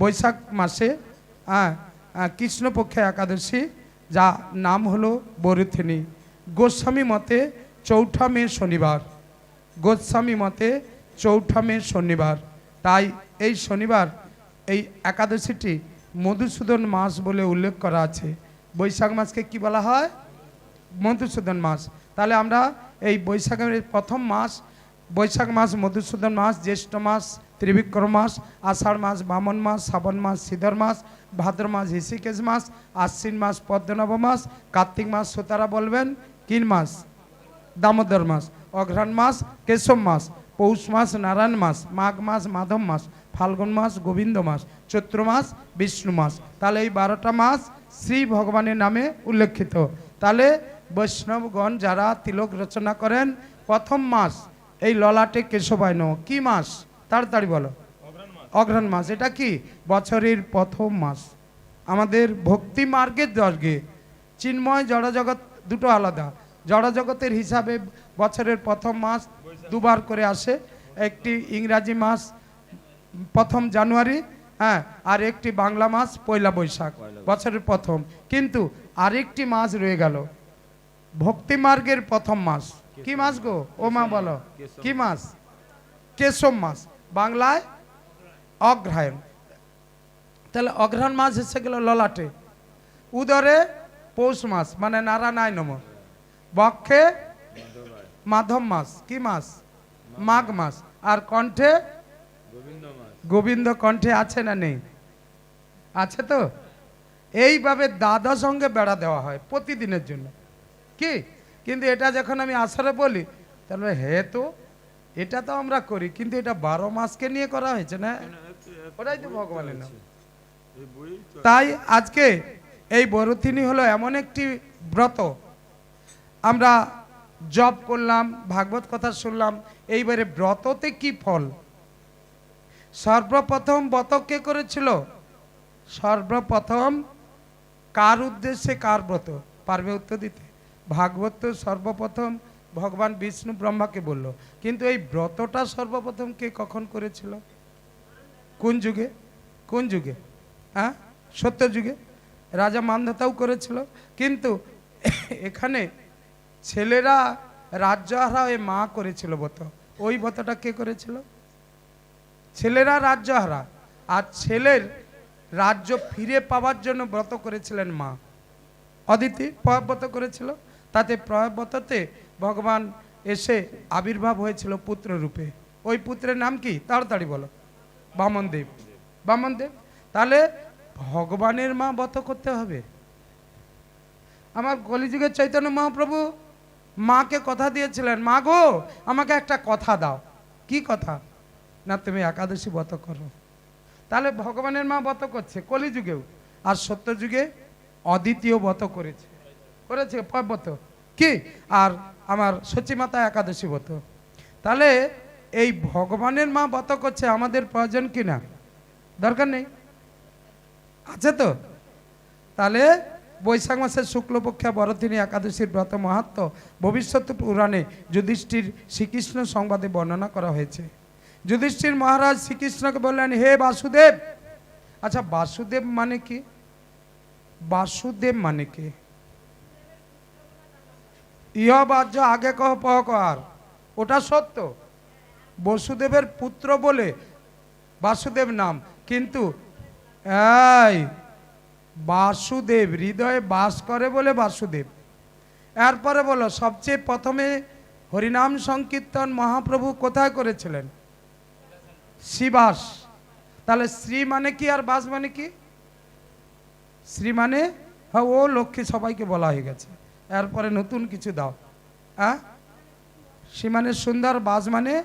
বৈশাখ মাসে কৃষ্ণপক্ষে একাদশী যা নাম হলো বরুথিনী। গোস্বামী মতে চৌঠা মে শনিবার। গোস্বামী মতে চৌঠা মে শনিবার। তাই এই শনিবার, এই একাদশীটি মধুসূদন মাস বলে উল্লেখ করা আছে। বৈশাখ মাসকে কি বলা হয়? মধুসূদন মাস। তাহলে আমরা এই বৈশাখের প্রথম মাস বৈশাখ মাস, মধুসূদন মাস, জ্যৈষ্ঠ মাস, ত্রিবিক্রম মাস, আষাঢ় মাস, বামন মাস, শ্রাবণ মাস, সিধর মাস, ভাদ্র মাস, ঋষিকেশ মাস, আশ্বিন মাস, পদ্মনব মাস, কার্তিক মাস, সুতারা বলবেন, কিন মাস? দামোদর মাস, অঘ্রাণ মাস, কেশব মাস, পৌষ মাস, নারায়ণ মাস, মাঘ মাস, মাধব মাস, ফাল্গুন মাস, গোবিন্দ মাস, চৈত্র মাস, বিষ্ণু মাস। তাহলে এই বারোটা মাস শ্রী ভগবানের নামে উল্লেখিত। তাহলে বৈষ্ণবগণ যারা তিলক রচনা করেন, প্রথম মাস এই ললাটে কেশবায়ন কি মাস? তাড়াতাড়ি বলো। অঘ্রাণ মাস। এটা কি? বছরের প্রথম মাস। আমাদের ভক্তি মার্গের দর্গে চিন্ময় জড়জগৎ দুটো আলাদা। জড়জগতের হিসাবে বছরের প্রথম মাস দুবার করে আসে। একটি ইংরাজি মাস প্রথম জানুয়ারি হ্যাঁ আর একটি বাংলা মাস পয়লা বৈশাখ, বছরের প্রথম। কিন্তু আরেকটি মাস রয়ে গেল। ভক্তি মার্গের প্রথম মাস। কি মাস গো? ও মা বলো। কি মাস কেশব মাস বাংলায় অগ্রহায়ণ তাহলে অগ্রহায়ণ মাস এসে গেল ললাটে। উদরে পৌষ মাস মানে নারায়ণ নম। বক্ষে মাধব মাস কি মাস মাঘ মাস আর কণ্ঠে গোবিন্দ কণ্ঠে আছে না নেই? আছে তো? এইভাবে দাদা সঙ্গে বেড়া দেওয়া হয় প্রতিদিনের জন্য। কি? কিন্তু এটা যখন আমি আসারে বলি তাহলে হে তো এটা তো আমরা করি কিন্তু এটা বারো মাসকে নিয়ে করা হয়েছে না? ওটাই তো ভগবানের নাম। তাই আজকে এই বরথিনী হলো এমন একটি ব্রত। আমরা জব করলাম ভাগবত কথা শুনলাম এইবারে ব্রততে কি ফল? সর্বপ্রথম ব্রত কে করেছিল? সর্বপ্রথম কার উদ্দেশ্যে কার ব্রত? পারবে উত্তর দিতে। ভাগবত তো সর্বপ্রথম ভগবান বিষ্ণু ব্রহ্মাকে বলল, কিন্তু এই ব্রতটা সর্বপ্রথম কে কখন করেছিল? কোন যুগে? কোন যুগে? হ্যাঁ? সত্য যুগে? রাজা মান্ধাতাও করেছিল। কিন্তু এখানে ছেলেরা রাজ্যহারা ওই মা করেছিল ব্রত। ওই ব্রতটা কে করেছিল? ছেলেরা রাজ্যহারা আর ছেলের রাজ্য ফিরে পাওয়ার জন্য ব্রত করেছিলেন মা। অদিতি ব্রত করেছিল? তাতে প্রয়াব্রততে ভগবান এসে আবির্ভাব হয়েছিল পুত্র রূপে ওই পুত্রের নাম কি? তাড়াতাড়ি বলো। বামনদেব। বামনদেব, তাহলে ভগবানের মা বত করতে হবে? আমার কলিযুগের চৈতন্য মহাপ্রভু মাকে কথা দিয়েছিলেন, মা গো, আমাকে একটা কথা দাও। কি কথা? না, তুমি একাদশী বত করো। তাহলে ভগবানের মা বত করছে কলিযুগেও। আর সত্যযুগে অদ্বিতীয় বত করেছে। করেছে ব্রত কি? আর আমার সচিমাতা একাদশী ব্রত তাহলে এই ভগবানের মা ব্রত করছে আমাদের প্রয়োজন কি না? দরকার নেই। আছে তো? তাহলে বৈশাখ মাসের শুক্লপক্ষে বরদিনী একাদশীর ব্রত মাহাত্ম ভবিষ্যৎ পুরাণে যুধিষ্ঠির শ্রীকৃষ্ণ সংবাদে বর্ণনা করা হয়েছে। যুধিষ্ঠির মহারাজ শ্রীকৃষ্ণকে বললেন, হে বাসুদেব! আচ্ছা বাসুদেব মানে কি? বাসুদেব মানে কি? ইহ বাহ্য আগে কহ, পহ কর। ওটা সত্য। বসুদেবের পুত্র বলে বাসুদেব নাম। কিন্তু, এই, বাসুদেব, হৃদয়ে বাস করে বলে বাসুদেব। এরপরে বলো, সবচেয়ে প্রথমে হরিনাম সংকীর্তন মহাপ্রভু কোথায় করেছিলেন? শ্রীবাস তাহলে শ্রী মানে কি আর বাস মানে কি? শ্রী মানে হ্যাঁ ও লক্ষ্মী সবাইকে বলা হয়ে গেছে। এরপরে নতুন কিছু দাও। হ্যাঁ? মানে সুন্দর বাজ মানে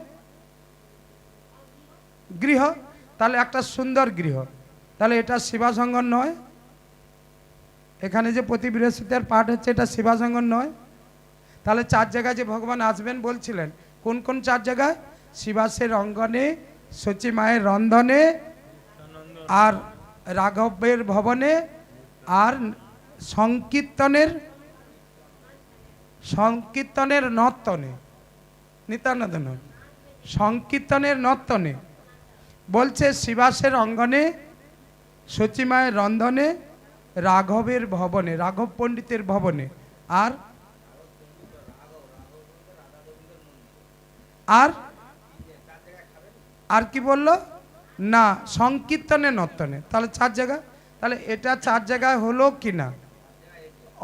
গৃহ। তাহলে একটা সুন্দর গৃহ। তাহলে এটা শিবাসঙ্গন নয়। এখানে যে প্রতি বৃহস্পতির পাঠ হচ্ছে, এটা শিবাসঙ্গন নয়। তাহলে চার জায়গায় যে ভগবান আসবেন বলছিলেন, কোন কোন চার জায়গায়? শিবাসের অঙ্গনে সচি মায়ের রন্ধনে, আর রাঘবের ভবনে, আর সংকীর্তনের সংকীর্তনের নর্তনে নিত্যানন্দ নয় সংকীর্তনের নর্তনে, বলছে শিবাসের অঙ্গনে সচিমায়ের রন্ধনে, রাঘবের ভবনে, রাঘব পণ্ডিতের ভবনে, আর আর আর কি বলল? না সংকীর্তনে নর্তনে। তাহলে চার জায়গা, তাহলে এটা চার জায়গায় হলো কি না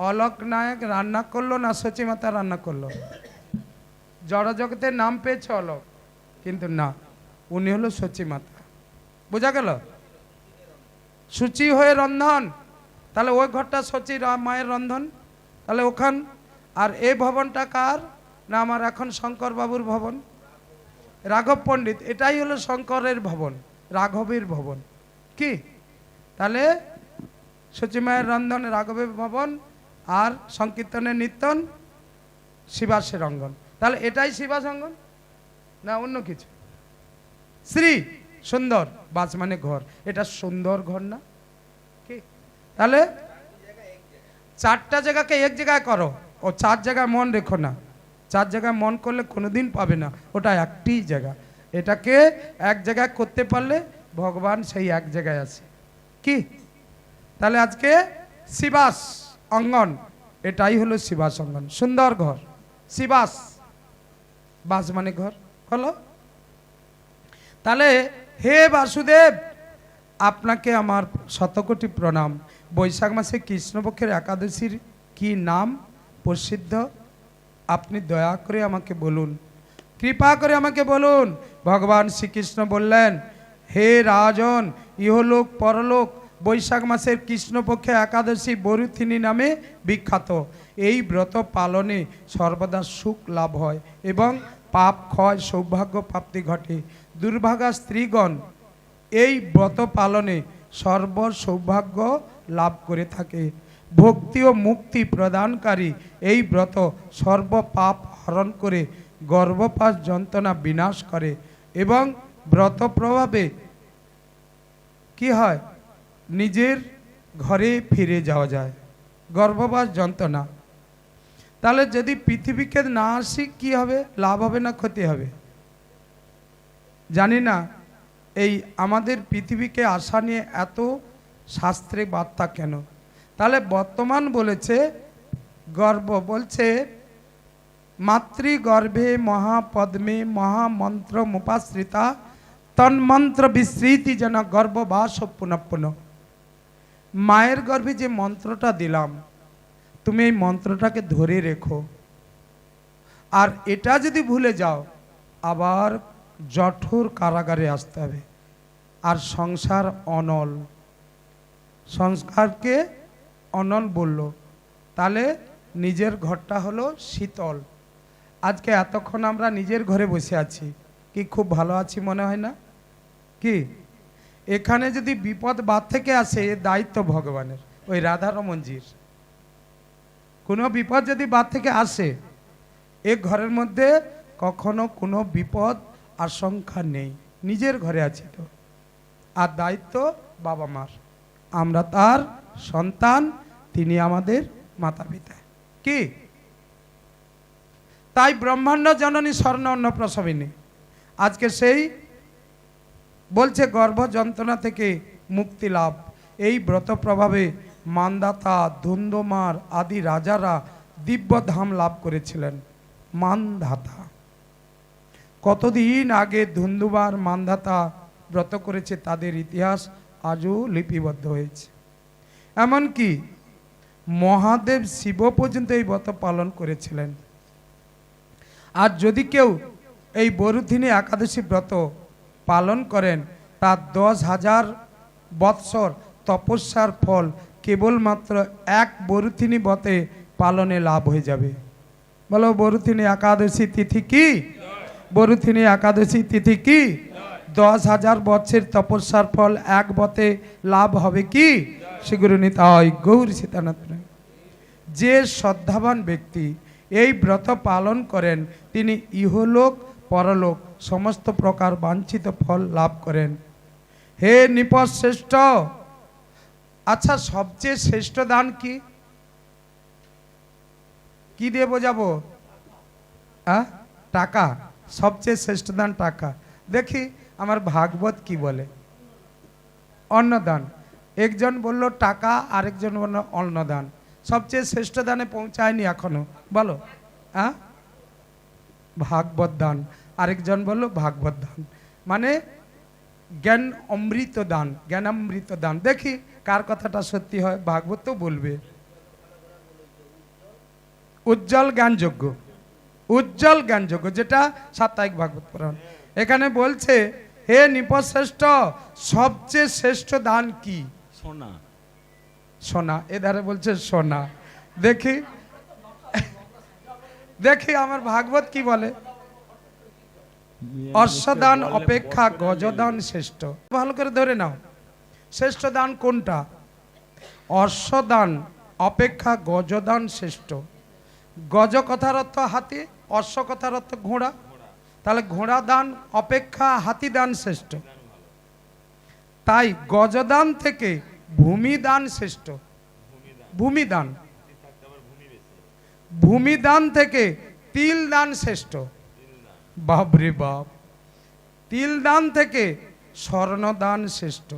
অলোক নায়ক রান্না করল না সচিমাতা রান্না করল? জড়জগতের নাম পেয়েছে অলোক, কিন্তু না, উনি হলো সচিমাতা বোঝা গেল? সূচি হয়ে রন্ধন, তাহলে ওই ঘরটা সচি মায়ের রন্ধন? তাহলে ওখান, আর এই ভবনটা কার? না আমার এখন শঙ্কর বাবুর ভবন? রাঘব পণ্ডিত, এটাই হলো শঙ্করের ভবন, রাঘবের ভবন। কি? তাহলে সচিমায়ের রন্ধন, রাঘবের ভবন আর সংকীর্তনের নিত্যন শিবাসের অঙ্গন তাহলে এটাই শিবাস অঙ্গন না, অন্য কিছু? শ্রী সুন্দর বাস মানে ঘর। এটা সুন্দর ঘর না? কি? তাহলে চারটা জায়গাকে এক জায়গায় করো। ও চার জায়গায় মন রেখো না। চার জায়গায় মন করলে কোনোদিন পাবে না। ওটা একটি জায়গা। এটাকে এক জায়গায় করতে পারলে ভগবান সেই এক জায়গায় আছে। কি? তাহলে আজকে শিবাস। অঙ্গন, এটাই হলো শিবাস অঙ্গন। সুন্দর ঘর, শিবাস। বাস মানে ঘর, হলো? তাহলে হে বাসুদেব, আপনাকে আমার শতকোটি প্রণাম। বৈশাখ মাসে কৃষ্ণপক্ষের একাদশীর কি নাম প্রসিদ্ধ? আপনি দয়া করে আমাকে বলুন। কৃপা করে আমাকে বলুন। ভগবান শ্রীকৃষ্ণ বললেন, হে রাজন, ইহলোক পরলোক বৈশাখ মাসের কৃষ্ণপক্ষে একাদশী বরুথিনী নামে বিখ্যাত। এই ব্রত পালনে সর্বদা সুখ লাভ হয় এবং পাপ, ক্ষয়, সৌভাগ্য প্রাপ্তি ঘটে। দুর্ভাগা স্ত্রীগণ এই ব্রত পালনে সর্ব সৌভাগ্য লাভ করে থাকে। ভক্তি ও মুক্তি প্রদানকারী এই ব্রত সর্ব পাপ হরণ করে গর্ভপাত যন্ত্রণা বিনাশ করে এবং ব্রত প্রভাবে কি হয়? নিজের ঘরে ফিরে যাওয়া যায়। গর্ভবাস যন্ত্রণা। তাহলে যদি পৃথিবীকে না আসি, কি হবে? লাভ হবে না ক্ষতি হবে? জানি না, এই আমাদের পৃথিবীকে আসা নিয়ে এত শাস্ত্রে বার্তা কেন? তাহলে বর্তমান বলেছে, গর্ব বলছে, মাতৃগর্ভে মহাপদ্মে মহামন্ত্র মুপাশ্রিতা তন্মন্ত্র বিস্মৃতি যেন গর্ভবাস পুনঃপুন মায়ের গর্ভে যে মন্ত্রটা দিলাম, তুমি এই মন্ত্রটাকে ধরে রেখো। আর এটা যদি ভুলে যাও, আবার জঠোর কারাগারে আসতে হবে। আর সংসার অনল। সংস্কারকে অনল বলল। তাহলে নিজের ঘরটা হলো শীতল। আজকে এতক্ষণ আমরা নিজের ঘরে বসে আছি। কি খুব ভালো আছি মনে হয় না? কি? এখানে যদি বিপদ বাদ থেকে আসে দায়িত্ব ভগবানের, ওই রাধারমনজির কোনো বিপদ যদি বাদ থেকে আসে, এ ঘরের মধ্যে কখনো কোনো বিপদ আশঙ্কা নেই। নিজের ঘরে আছি তো। আর দায়িত্ব বাবা মার। আমরা তার সন্তান, তিনি আমাদের মাতা পিতা কি? তাই ব্রহ্মাণ্ড জননী স্বর্ণ অন্ন প্রসবিনী আজকে সেই বলছে গর্ভ যন্ত্রণা থেকে মুক্তি লাভ। এই ব্রত প্রভাবে মানদাতা, ধুন্দমার আদি রাজারা দিব্য ধাম লাভ করেছিলেন। মানধাতা কতদিন আগে ধুন্দুবার মানধাতা ব্রত করেছে তাদের ইতিহাস আজও লিপিবদ্ধ হয়েছে। এমনকি মহাদেব শিব পর্যন্ত এই ব্রত পালন করেছিলেন। আর যদি কেউ এই বরুধিনী একাদশী ব্রত পালন করেন, তার দশ হাজার বৎসর তপস্যার ফল কেবলমাত্র এক বরুথিনী ব্রতে পালনে লাভ হয়ে যাবে। বলো, বরুথিনী একাদশী তিথি কি? বরুথিনী একাদশী তিথি কি? দশ হাজার বৎসের তপস্যার ফল এক বতে লাভ হবে কি? সেগুলো নিতাই গৌর সীতানাথ। যে শ্রদ্ধাবান ব্যক্তি এই ব্রত পালন করেন, তিনি ইহলোক, পরলোক সমস্ত প্রকার বাঞ্ছিত ফল লাভ করেন। হে নিপজ শ্রেষ্ঠ আচ্ছা সবচেয়ে শ্রেষ্ঠ দান কি? কি দিয়ে বোঝাবো? আহ? টাকা। সবচেয়ে শ্রেষ্ঠ দান টাকা। দেখি আমার ভাগবত কি বলে। অন্নদান একজন বলল, টাকা। আরেকজন বলল অন্নদান সবচেয়ে শ্রেষ্ঠ দানে পৌঁছায়নি এখনও। বলো। হ্যাঁ ভাগবত দান। আরেকজন বলল ভাগবত দান। মানে জ্ঞান অমৃত দান জ্ঞানামৃত দান। দেখি কার কথাটা সত্যি হয় ভাগবত তো বলবে। উজ্জ্বল জ্ঞানযোগ্য উজ্জ্বল জ্ঞানযোগ্য যেটা সাপ্তাহিক ভাগবত পুরাণ। এখানে বলছে হে নিপশ্রেষ্ঠ সবচেয়ে শ্রেষ্ঠ দান কি? সোনা। সোনা এধারে বলছে সোনা। দেখি দেখি আমার ভাগবত কি বলে? অশ্বদান অপেক্ষা, গজদান শ্রেষ্ঠ। ভালো করে ধরে নাও। শ্রেষ্ঠ দান কোনটা? অশ্বদান অপেক্ষা, গজদান শ্রেষ্ঠ। গজ কথার অর্থ হাতি অশ্ব কথার অর্থ ঘোড়া। তাহলে ঘোড়া দান, অপেক্ষা, হাতি দান শ্রেষ্ঠ। তাই গজদান থেকে ভূমিদান শ্রেষ্ঠ। ভূমি ভূমিদান ভূমিদান থেকে তিল দান শ্রেষ্ঠ। বাবরে বাপ। তিল দান থেকে স্বর্ণদান শ্রেষ্ঠ।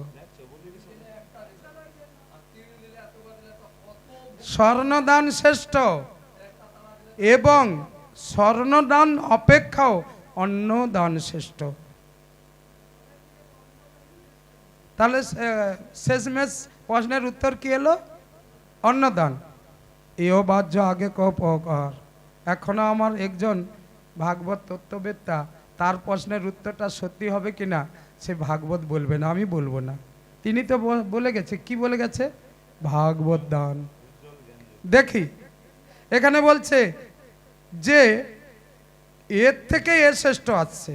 স্বর্ণদান শ্রেষ্ঠ এবং স্বর্ণদান অপেক্ষাও অন্নদান শ্রেষ্ঠ। তাহলে শেষমেশ প্রশ্নের উত্তর কি এলো? অন্নদান এও বাহ্য আগে কর এখনও আমার একজন ভাগবত তত্ত্ববেত্তা, তার প্রশ্নের উত্তরটা সত্যি হবে কিনা, সে ভাগবত বলবে না, আমি বলব না। তিনি তো বলে গেছে, কি বলে গেছে? ভাগবত দান। দেখি, এখানে বলছে যে, এর থেকে এ শ্রেষ্ঠ আসছে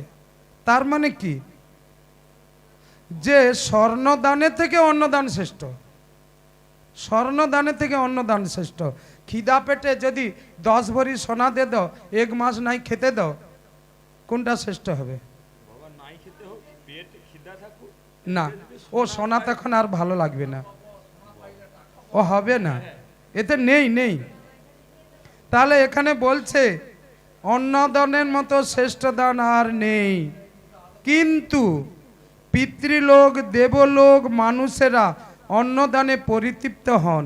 তার মানে কি? যে স্বর্ণদানের থেকে অন্নদান শ্রেষ্ঠ। স্বর্ণদানের থেকে অন্নদান শ্রেষ্ঠ। খিদা পেটে যদি দশ ভরি সোনা দে দাও এক মাস নাই খেতে দাও কোনটা শ্রেষ্ঠ হবে? না ও সোনা তখন আর ভালো লাগবে না। ও হবে না। এতে নেই নেই। তাহলে এখানে বলছে অন্নদানের মতো শ্রেষ্ঠ দান আর নেই। কিন্তু পিতৃলোক দেবলোক মানুষেরা অন্নদানে পরিতৃপ্ত হন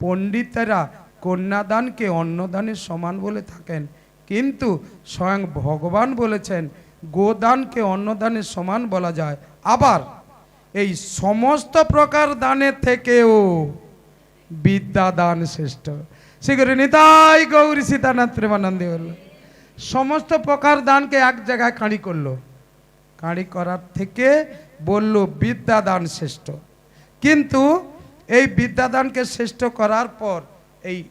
পণ্ডিতেরা কন্যাদানকে অন্নদানের সমান বলে থাকেন। কিন্তু স্বয়ং ভগবান বলেছেন, গোদানকে অন্নদানের সমান বলা যায়। আবার এই সমস্ত প্রকার দানের থেকেও বিদ্যা দান শ্রেষ্ঠ। শ্রী নিতাই গৌরী সীতানাথ প্রেমানন্দে হল। সমস্ত প্রকার দানকে এক জায়গায় কাঁড়ি করল। কাঁড়ি করার থেকে বলল বিদ্যা দান শ্রেষ্ঠ। কিন্তু এই বিদ্যাদানকে শ্রেষ্ঠ করার পর এই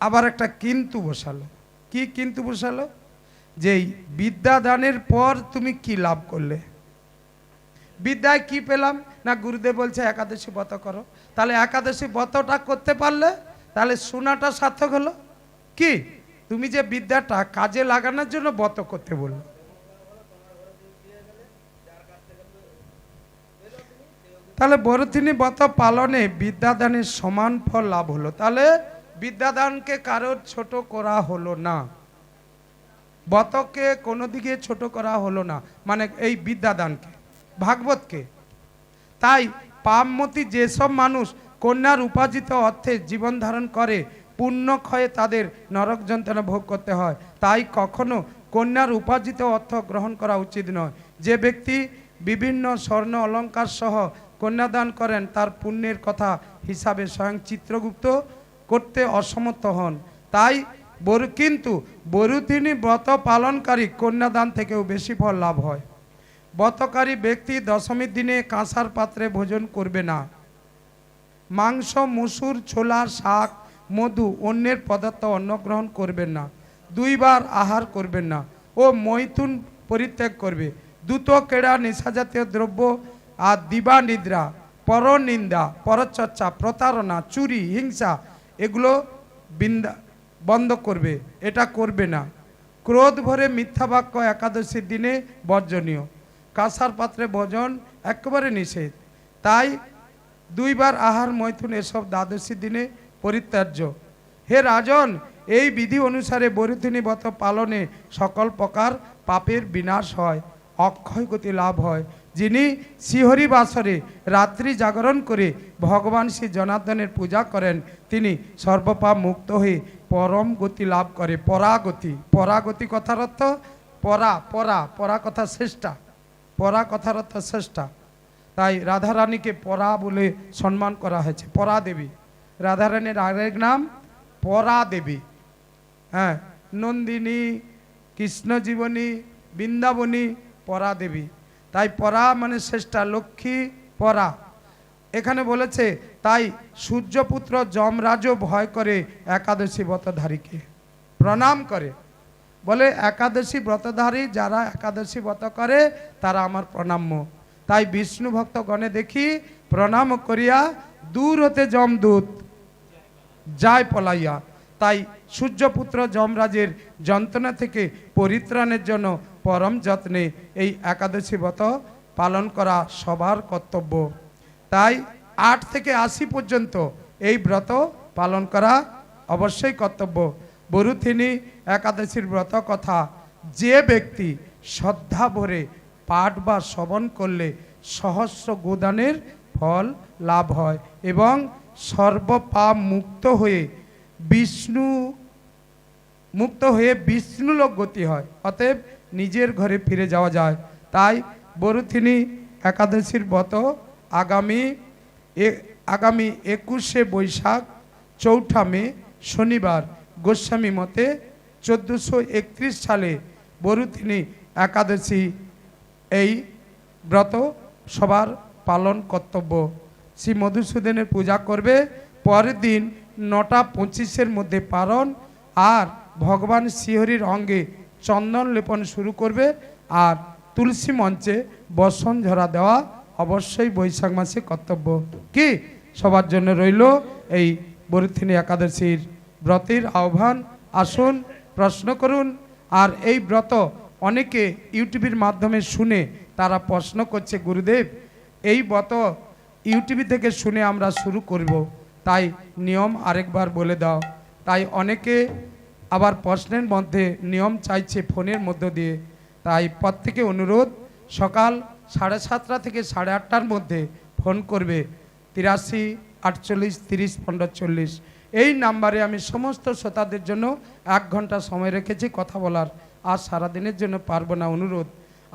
আবার একটা কিন্তু বসালো। কি কিন্তু বসালো? যে এই বিদ্যাদানের পর তুমি কি লাভ করলে? বিদ্যায় কি পেলাম? না গুরুদেব বলছে, একাদশী ব্রত করো। তাহলে একাদশী ব্রতটা করতে পারলে, তাহলে শোনাটা সার্থক হলো। কি? তুমি যে বিদ্যাটা কাজে লাগানোর জন্য ব্রত করতে বলল। তাহলে বরথিনী ব্রত পালনে বিদ্যাদানের সমান ফল লাভ হলো। তাহলে বিদ্যাদানকে কারোর ছোট করা হলো না। ব্রতকে কোনো দিকে ছোট করা হলো না মানে এই বিদ্যাদানকে, ভাগবতকে। তাই পাপমতি যেসব মানুষ কন্যার উপার্জিত অর্থে জীবন ধারণ করে পুণ্য ক্ষয়ে তাদের নরক যন্ত্রণা ভোগ করতে হয়, তাই কখনো কন্যার উপার্জিত অর্থ গ্রহণ করা উচিত নয়। যে ব্যক্তি বিভিন্ন স্বর্ণ অলংকার সহ কন্যাদান করেন, তার পুণ্যের কথা হিসাবে স্বয়ং চিত্রগুপ্ত করতে অসমর্থ হন। তাই বরু, কিন্তু বরুথিনী ব্রত পালনকারী কন্যাদান থেকেও বেশি ফল লাভ হয়। ব্রতকারী ব্যক্তি দশমীর দিনে কাঁসার পাত্রে ভোজন করবে না। মাংস, মুসুর, ছোলা, শাক, মধু, অন্যের পদার্থ অন্ন গ্রহণ করবেন না। দুইবার আহার করবেন না। ও মৈথুন পরিত্যাগ করবে। দ্রুত কেড়া নেশাজাতীয় দ্রব্য আর দিবা নিদ্রা পরনিন্দা পরচর্চা প্রতারণা, চুরি, হিংসা, এগুলো বিন্দা, বন্ধ করবে। এটা করবে না। ক্রোধ ভরে মিথ্যা বাক্য একাদশীর দিনে বর্জনীয়। কাঁসার পাত্রে ভোজন একেবারে নিষেধ। তাই দুইবার আহার, মৈথুন এসব দ্বাদশী দিনে পরিত্যাজ্য। হে রাজন, এই বিধি অনুসারে বরিথিনী ব্রত পালনে সকল প্রকার পাপের বিনাশ হয় অক্ষয় গতি লাভ হয়। যিনি শ্রীহরি বাসরে রাত্রি জাগরণ করে ভগবান শ্রী জনার্দনের পূজা করেন, তিনি সর্বপাপ মুক্ত হয়ে পরম গতি লাভ করে। পরাগতি পরাগতি কথার অর্থ পরা পরা পরা কথা শ্রেষ্ঠা, পরা কথার অর্থ শ্রেষ্ঠা। তাই রাধারানীকে পরা বলে সম্মান করা হয়েছে। পরা দেবী। রাধারানীর আরেক নাম পরা দেবী। হ্যাঁ নন্দিনী, কৃষ্ণজীবনী, বৃন্দাবনী, পরা দেবী। তাই পরা মানে শ্রেষ্ঠা, লক্ষ্মী পরা। এখানে বলেছে, তাই সূর্যপুত্র যমরাজও ভয় করে একাদশী ব্রতধারীকে। প্রণাম করে। বলে, একাদশী ব্রতধারী যারা একাদশী ব্রত করে, তারা আমার প্রণাম্য। তাই বিষ্ণু ভক্তগণে দেখি, প্রণাম করিয়া, দূর হতে যমদূত, যায় পলাইয়া। তাই সূর্যপুত্র যমরাজের যন্ত্রণা থেকে পরিত্রাণের জন্য পরম যত্নে এই একাদশী ব্রত পালন করা সবার কর্তব্য। তাই আট থেকে আশি পর্যন্ত এই ব্রত পালন করা অবশ্যই কর্তব্য। বরুথিনী একাদশীর ব্রত কথা, যে ব্যক্তি শ্রদ্ধা ভরে পাঠ বা শ্রবণ করলে সহস্র গোদানের ফল লাভ হয় এবং সর্বপাপ মুক্ত হয়ে বিষ্ণু, মুক্ত হয়ে বিষ্ণুলোক গতি হয়। অতএব নিজের ঘরে ফিরে যাওয়া যায়। তাই বরুথিনী একাদশীর ব্রত আগামী আগামী একুশে বৈশাখ চৌঠা মে শনিবার। গোস্বামী মতে চোদ্দোশো একত্রিশ সালে বরুথিনী একাদশী এই ব্রত সবার পালন কর্তব্য। শ্রী মধুসূদনের পূজা করবে। পরের দিন নটা পঁচিশের মধ্যে পালন। আর ভগবান শ্রীহরির অঙ্গে চন্দন লেপন শুরু করবে আর তুলসী মঞ্চে বসন ঝরা দেওয়া অবশ্যই বৈশাখ মাসে কর্তব্য। কি? সবার জন্য রইল এই বরুথিনী একাদশীর ব্রতের আহ্বান। আসুন, প্রশ্ন করুন। আর এই ব্রত অনেকে ইউটিউবের মাধ্যমে শুনে তারা প্রশ্ন করছে, গুরুদেব, এই ব্রত ইউটিউব থেকে শুনে আমরা শুরু করব। তাই নিয়ম আরেকবার বলে দাও। তাই অনেকে আবার প্রশ্নের মধ্যে নিয়ম চাইছে ফোনের মধ্য দিয়ে। তাই প্রত্যেকে অনুরোধ, সকাল সাড়ে সাতটা থেকে সাড়ে আটটার মধ্যে ফোন করবে। তিরাশি, আটচল্লিশ, তিরিশ, পনেরো, চল্লিশ। এই নাম্বারে আমি সমস্ত শ্রোতাদের জন্য এক ঘণ্টা সময় রেখেছি কথা বলার। আর সারাদিনের জন্য পারব না অনুরোধ।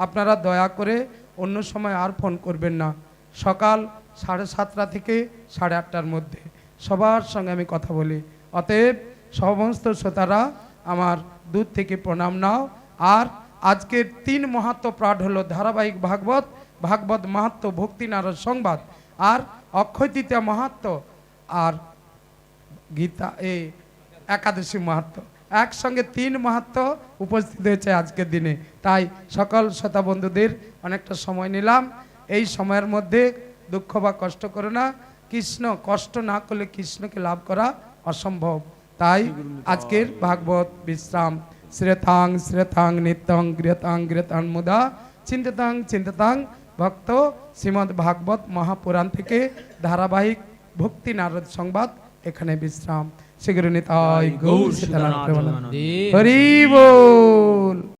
আপনারা দয়া করে অন্য সময় আর ফোন করবেন না। সকাল সাড়ে সাতটা থেকে সাড়ে আটটার মধ্যে। সবার সঙ্গে আমি কথা বলি। অতএব সমস্ত শ্রোতারা, আমার দূর থেকে প্রণাম নাও। আর আজকের তিন মাহাত্ম পাঠ হলো ধারাবাহিক ভাগবত ভাগবত মাহাত্ম ভক্তি নারদ সংবাদ। আর অক্ষয় তৃতীয়া মাহাত্ম আর গীতা এই একাদশী মাহাত্ম। একসঙ্গে তিন মাহাত্ম উপস্থিত হয়েছে আজকের দিনে। তাই সকল শ্রোতা বন্ধুদের অনেকটা সময় নিলাম। এই সময়ের মধ্যে দুঃখ বা কষ্ট করো না। কৃষ্ণ কষ্ট না করলে কৃষ্ণকে লাভ করা অসম্ভব। তাই আজকের ভাগবত বিশ্রাম শ্রেতাং শ্রেতাং নিত্যং গৃহতাং গৃহতাং মুদা চিন্তাং চিন্তিতাং ভক্ত শ্রীমদ্ ভাগবত মহাপুরাণ থেকে ধারাবাহিক ভক্তি নারদ সংবাদ এখানে বিশ্রাম শীঘ্র নিতাই গৌর সীতারাম। হরি বল